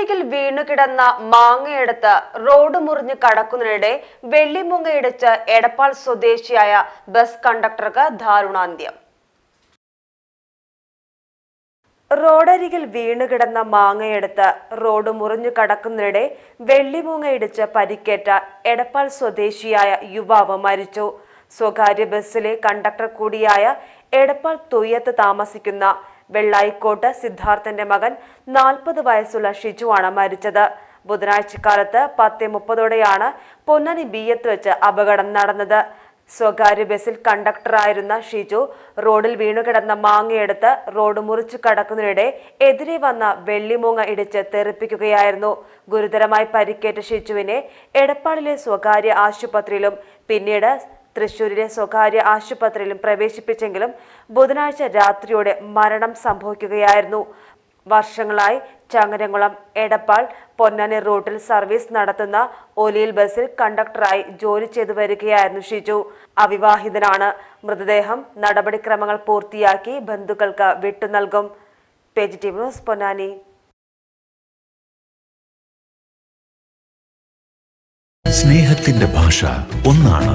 റോഡരികിൽ വീണുകിടന്ന മാങ്ങയെടുത്ത് റോഡ് മുറിഞ്ഞ് കടക്കുന്നതിനിടെ വെള്ളിമുങ്ങ ഇടിച്ച് എടപ്പാൾ സ്വദേശിയായ ബസ് കണ്ടക്ടർക്ക് ദാരുണാന്ത്യം. റോഡരികിൽ വീണുകിടന്ന മാങ്ങയെടുത്ത് റോഡ് മുറിഞ്ഞു കടക്കുന്നതിനിടെ വെള്ളിമൂങ്ങയിടിച്ച് പരിക്കേറ്റ എടപ്പാൾ സ്വദേശിയായ യുവാവ് മരിച്ചു. സ്വകാര്യ ബസ്സിലെ കണ്ടക്ടർ കൂടിയായ എടപ്പാൾ തുയ്യത്ത് താമസിക്കുന്ന വെള്ളായിക്കോട്ട് സിദ്ധാർത്ഥന്റെ മകൻ നാൽപ്പത് വയസ്സുള്ള ഷിജുവാണ് മരിച്ചത്. ബുധനാഴ്ച കാലത്ത് പത്ത് മുപ്പതോടെയാണ് പൊന്നാനി ബിയത്ത് വെച്ച് അപകടം നടന്നത്. സ്വകാര്യ ബസ്സിൽ കണ്ടക്ടറായിരുന്ന ഷിജു റോഡിൽ വീണുകിടന്ന മാങ്ങയെടുത്ത് റോഡ് മുറിച്ചു കടക്കുന്നതിനിടെ എതിരെ വന്ന വെള്ളിമൂങ്ങ ഇടിച്ച് തെറിപ്പിക്കുകയായിരുന്നു. ഗുരുതരമായി പരിക്കേറ്റ ഷിജുവിനെ എടപ്പാളിലെ സ്വകാര്യ ആശുപത്രിയിലും പിന്നീട് തൃശൂരിലെ സ്വകാര്യ ആശുപത്രിയിലും പ്രവേശിപ്പിച്ചെങ്കിലും ബുധനാഴ്ച രാത്രിയോടെ മരണം സംഭവിക്കുകയായിരുന്നു. വർഷങ്ങളായി ചങ്ങരംകുളം എടപ്പാൾ പൊന്നാനി റൂട്ടിൽ സർവീസ് നടത്തുന്ന ഒലിയിൽ ബസ്സിൽ കണ്ടക്ടറായി ജോലി ചെയ്തു വരികയായിരുന്നു ഷിജു. അവിവാഹിതനാണ്. മൃതദേഹം നടപടിക്രമങ്ങൾ പൂർത്തിയാക്കി ബന്ധുക്കൾക്ക് വിട്ടു നൽകും. Page news Ponnani. സ്നേഹത്തിന്റെ ഭാഷ ഒന്നാണ്